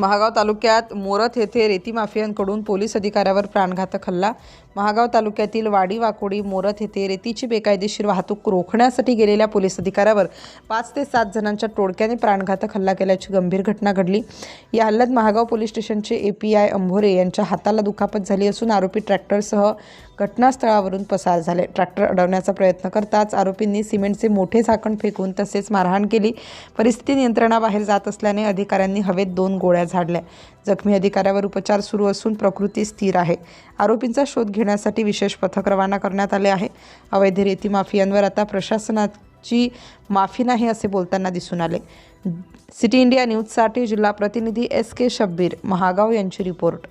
महागाव तालुक्यात मोरत येथे रेती माफियांकडून पोलीस अधिकाऱ्यावर प्राणघातक हल्ला. महागाव तालुक्यातील वाडी वाकोडी मोरत येथे रेतीची बेकायदेशीर वाहतूक रोखण्यासाठी गेलेल्या पोलीस अधिकाऱ्यावर पाच ते सात जणांच्या टोळक्याने प्राणघातक हल्ला केल्याची गंभीर घटना घडली. या हल्ल्यात महागाव पोलीस स्टेशनचे ए पी आय अंभोरे यांच्या हाताला दुखापत झाली असून आरोपी ट्रॅक्टरसह घटनास्थळावरून पसार झाले. ट्रॅक्टर अडवण्याचा प्रयत्न करताच आरोपींनी सिमेंटचे मोठे झाकण फेकून तसेच मारहाण केली. परिस्थिती नियंत्रणाबाहेर जात असल्याने अधिकाऱ्यांनी हवेत दोन गोळ्या झाडल्या. जखमी अधिकाऱ्यावर उपचार सुरू असून प्रकृती स्थिर आहे. आरोपींचा शोध घेण्यासाठी विशेष पथक रवाना करण्यात आले आहे. अवैध रेती माफियांवर आता प्रशासनाची माफी नाही असे बोलताना दिसून आले. सिटी इंडिया न्यूजसाठी जिल्हा प्रतिनिधी एस के शब्बीर महागाव यांची रिपोर्ट.